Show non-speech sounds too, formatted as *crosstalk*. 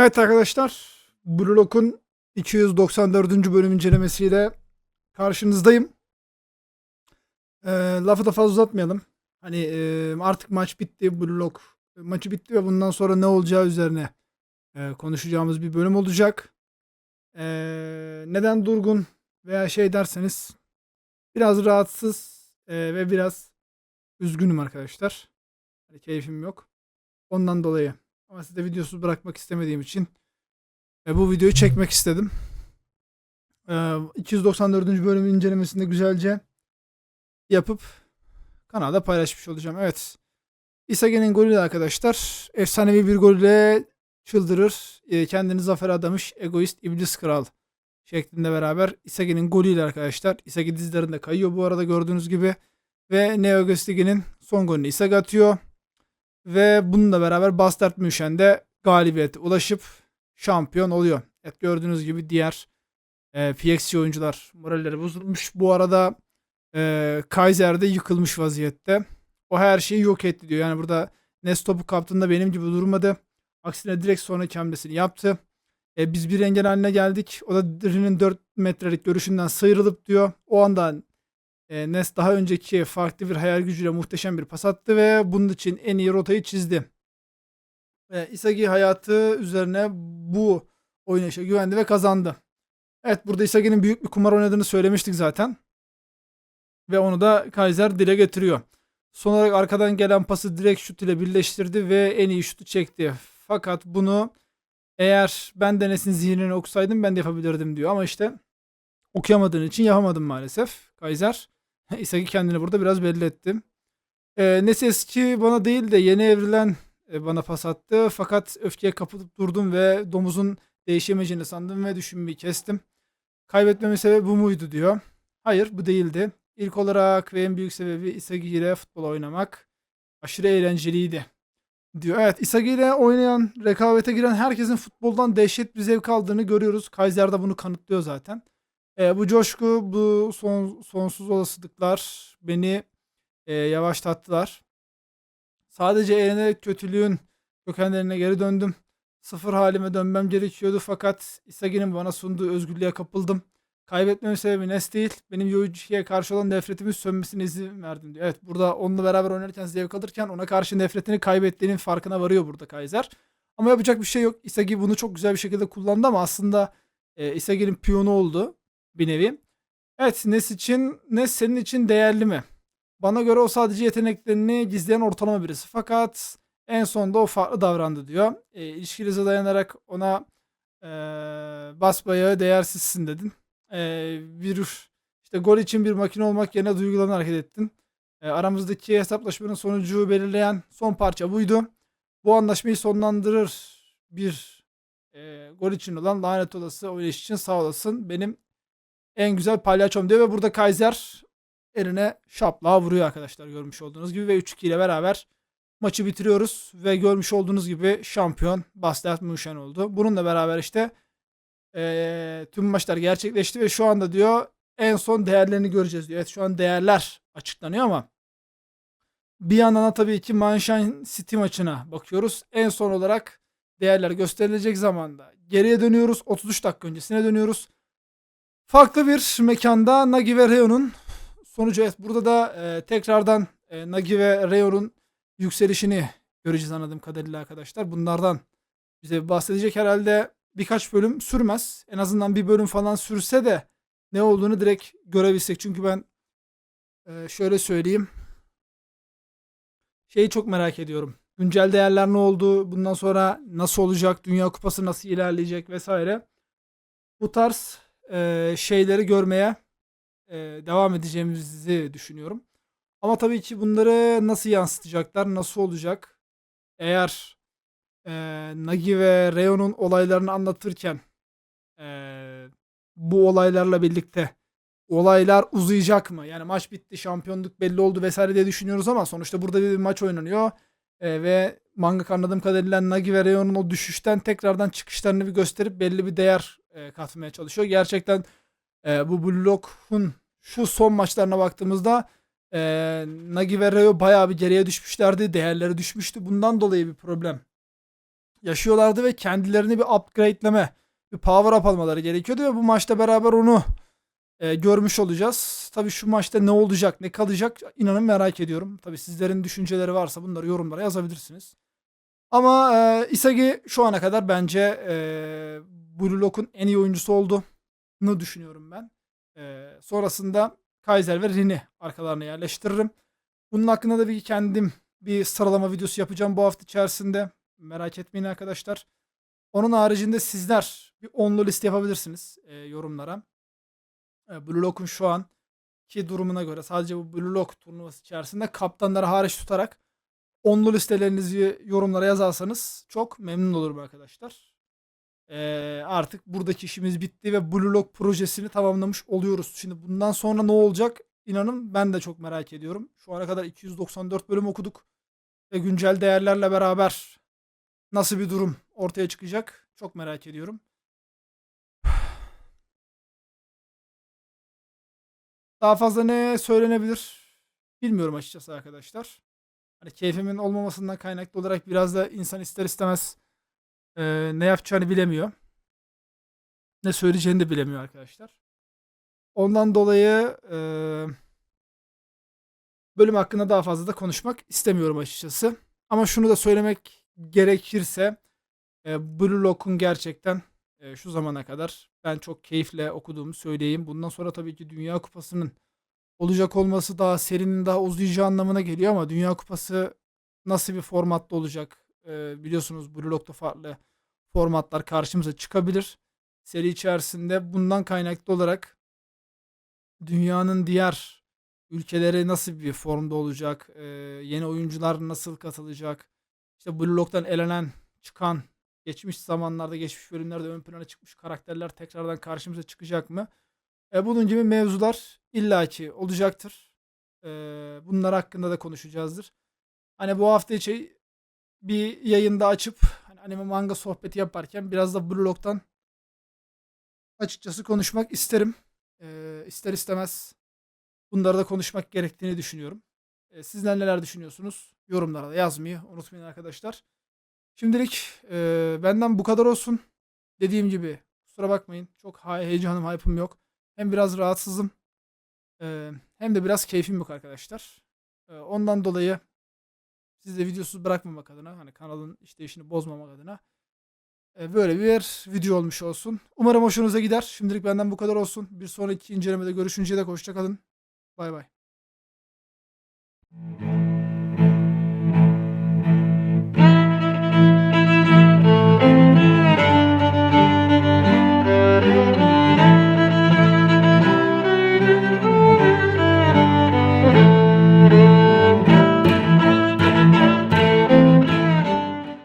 Evet arkadaşlar, Blue Lock'un 294. bölüm incelemesiyle karşınızdayım. Ee, lafı da fazla uzatmayalım. Hani e, artık maç bitti, Blue Lock maçı bitti ve bundan sonra ne olacağı üzerine e, konuşacağımız bir bölüm olacak. Ee, neden durgun veya şey derseniz biraz rahatsız e, ve biraz üzgünüm arkadaşlar. Hani keyfim yok. Ondan dolayı. Ama size videosuz bırakmak istemediğim için e, bu videoyu çekmek istedim. E, 294. bölüm incelemesinde güzelce yapıp kanalda paylaşmış olacağım. Evet. İsage'nin golüyle arkadaşlar efsanevi bir golle çıldırır. E, kendini zafer adamış egoist iblis kral şeklinde beraber İsage'nin golüyle arkadaşlar. İsage dizlerinde kayıyor bu arada gördüğünüz gibi. Ve Neo Göstige'nin son golünü İsage atıyor. Ve bununla beraber Bastard München de galibiyete ulaşıp şampiyon oluyor. Evet gördüğünüz gibi diğer e, PXG oyuncular moralleri bozulmuş. Bu arada e, Kaiser de yıkılmış vaziyette. O her şeyi yok etti diyor. Yani burada Nes topu kaptığında benim gibi durmadı. Aksine direkt sonraki hamlesini yaptı. E, biz bir engel haline geldik. O da Diri'nin 4 metrelik görüşünden sıyrılıp diyor. O anda e, Nes daha önceki farklı bir hayal gücüyle muhteşem bir pas attı ve bunun için en iyi rotayı çizdi. E, Isagi hayatı üzerine bu oynayışa güvendi ve kazandı. Evet burada Isagi'nin büyük bir kumar oynadığını söylemiştik zaten. Ve onu da Kaiser dile getiriyor. Son olarak arkadan gelen pası direkt şut ile birleştirdi ve en iyi şutu çekti. Fakat bunu eğer ben de Nes'in zihnini okusaydım ben de yapabilirdim diyor. Ama işte okuyamadığın için yapamadım maalesef. Kaiser. *laughs* Isagi kendini burada biraz belli etti. Ee, Nes eski bana değil de yeni evrilen e, bana pas attı. Fakat öfkeye kapılıp durdum ve domuzun değişemeyeceğini sandım ve düşünmeyi kestim. Kaybetmemin sebebi bu muydu diyor. Hayır bu değildi. İlk olarak ve en büyük sebebi Isagi ile futbol oynamak aşırı eğlenceliydi diyor. Evet Isagi ile oynayan, rekabete giren herkesin futboldan dehşet bir zevk aldığını görüyoruz. Kaiser de bunu kanıtlıyor zaten. E, bu coşku, bu son, sonsuz olasılıklar beni e, yavaşlattılar. Sadece eğlenerek kötülüğün kökenlerine geri döndüm. Sıfır halime dönmem gerekiyordu fakat Isagi'nin bana sunduğu özgürlüğe kapıldım. Kaybetmemin sebebi Nes değil. Benim Yoichi'ye karşı olan nefretimin sönmesine izin verdim diyor. Evet burada onunla beraber oynarken zevk alırken ona karşı nefretini kaybettiğinin farkına varıyor burada Kaiser. Ama yapacak bir şey yok. Isagi bunu çok güzel bir şekilde kullandı ama aslında e, Isagi'nin piyonu oldu bir nevi. Evet Nes için Nes senin için değerli mi? Bana göre o sadece yeteneklerini gizleyen ortalama birisi. Fakat en sonunda o farklı davrandı diyor. E, ilişkinize dayanarak ona e, basbayağı değersizsin dedin. E, bir işte gol için bir makine olmak yerine duygularını hareket ettin. E, aramızdaki hesaplaşmanın sonucu belirleyen son parça buydu. Bu anlaşmayı sonlandırır bir e, gol için olan lanet olası oynayış için sağ olasın. Benim en güzel palyaçom diyor ve burada Kaiser eline şaplığa vuruyor arkadaşlar görmüş olduğunuz gibi ve 3-2 ile beraber maçı bitiriyoruz ve görmüş olduğunuz gibi şampiyon Bastard München oldu. Bununla beraber işte eee, tüm maçlar gerçekleşti ve şu anda diyor en son değerlerini göreceğiz diyor. Evet şu an değerler açıklanıyor ama bir yandan da tabii ki Manşan City maçına bakıyoruz. En son olarak değerler gösterilecek zamanda geriye dönüyoruz. 33 dakika öncesine dönüyoruz. Farklı bir mekanda Nagi ve Reo'nun sonucu evet burada da e, tekrardan e, Nagi ve Reo'nun yükselişini göreceğiz anladığım kadarıyla arkadaşlar. Bunlardan bize bahsedecek herhalde birkaç bölüm sürmez. En azından bir bölüm falan sürse de ne olduğunu direkt görebilsek. Çünkü ben e, şöyle söyleyeyim. Şeyi çok merak ediyorum. Güncel değerler ne oldu? Bundan sonra nasıl olacak? Dünya Kupası nasıl ilerleyecek vesaire. Bu tarz e, şeyleri görmeye e, devam edeceğimizi düşünüyorum. Ama tabii ki bunları nasıl yansıtacaklar, nasıl olacak? Eğer e, Nagi ve Reo'nun olaylarını anlatırken e, bu olaylarla birlikte olaylar uzayacak mı? Yani maç bitti, şampiyonluk belli oldu vesaire diye düşünüyoruz ama sonuçta burada bir maç oynanıyor. E, ve manga anladığım kadarıyla Nagi ve Reo'nun o düşüşten tekrardan çıkışlarını bir gösterip belli bir değer e, katmaya çalışıyor. Gerçekten e, bu Blue Lock'un şu son maçlarına baktığımızda e, Nagi ve Reo bayağı bir geriye düşmüşlerdi. Değerleri düşmüştü. Bundan dolayı bir problem yaşıyorlardı ve kendilerini bir upgrade'leme, bir power up almaları gerekiyordu ve bu maçta beraber onu e, görmüş olacağız. Tabii şu maçta ne olacak, ne kalacak inanın merak ediyorum. Tabii sizlerin düşünceleri varsa bunları yorumlara yazabilirsiniz. Ama e, Isagi şu ana kadar bence e, Blue Lock'un en iyi oyuncusu olduğunu düşünüyorum ben. E, sonrasında Kaiser ve Rini arkalarına yerleştiririm. Bunun hakkında da bir kendim bir sıralama videosu yapacağım bu hafta içerisinde. Merak etmeyin arkadaşlar. Onun haricinde sizler bir onlu liste yapabilirsiniz e, yorumlara. E, Blue Lock'un şu an ki durumuna göre sadece bu Blue Lock turnuvası içerisinde kaptanları hariç tutarak onlu listelerinizi yorumlara yazarsanız çok memnun olurum arkadaşlar. E, artık buradaki işimiz bitti ve Blue Lock projesini tamamlamış oluyoruz. Şimdi bundan sonra ne olacak? İnanın ben de çok merak ediyorum. Şu ana kadar 294 bölüm okuduk ve güncel değerlerle beraber nasıl bir durum ortaya çıkacak çok merak ediyorum. Daha fazla ne söylenebilir bilmiyorum açıkçası arkadaşlar. Hani keyfimin olmamasından kaynaklı olarak biraz da insan ister istemez e, ne yapacağını bilemiyor. Ne söyleyeceğini de bilemiyor arkadaşlar. Ondan dolayı e, bölüm hakkında daha fazla da konuşmak istemiyorum açıkçası. Ama şunu da söylemek gerekirse e, Blue Lock'un gerçekten e, şu zamana kadar ben çok keyifle okuduğumu söyleyeyim. Bundan sonra tabii ki Dünya Kupası'nın olacak olması daha serinin daha uzayacağı anlamına geliyor ama Dünya Kupası nasıl bir formatta olacak? Biliyorsunuz Blue Lock'ta farklı formatlar karşımıza çıkabilir. Seri içerisinde bundan kaynaklı olarak dünyanın diğer ülkeleri nasıl bir formda olacak? Yeni oyuncular nasıl katılacak? İşte Blue Lock'tan elenen, çıkan, geçmiş zamanlarda, geçmiş bölümlerde ön plana çıkmış karakterler tekrardan karşımıza çıkacak mı? E, bunun gibi mevzular illaki olacaktır. E, bunlar hakkında da konuşacağızdır. Hani bu hafta içi bir yayında açıp hani anime manga sohbeti yaparken biraz da Blue açıkçası konuşmak isterim. E, ister istemez bunları da konuşmak gerektiğini düşünüyorum. E, sizler neler düşünüyorsunuz? Yorumlara da yazmayı unutmayın arkadaşlar. Şimdilik e, benden bu kadar olsun. Dediğim gibi kusura bakmayın. Çok heyecanım, hype'ım yok. Hem biraz rahatsızım. e, hem de biraz keyfim yok arkadaşlar. E, ondan dolayı sizi de videosuz bırakmamak adına hani kanalın işleyişini bozmamak adına e, böyle bir video olmuş olsun. Umarım hoşunuza gider. Şimdilik benden bu kadar olsun. Bir sonraki incelemede görüşünceye dek hoşça kalın. Bay bay.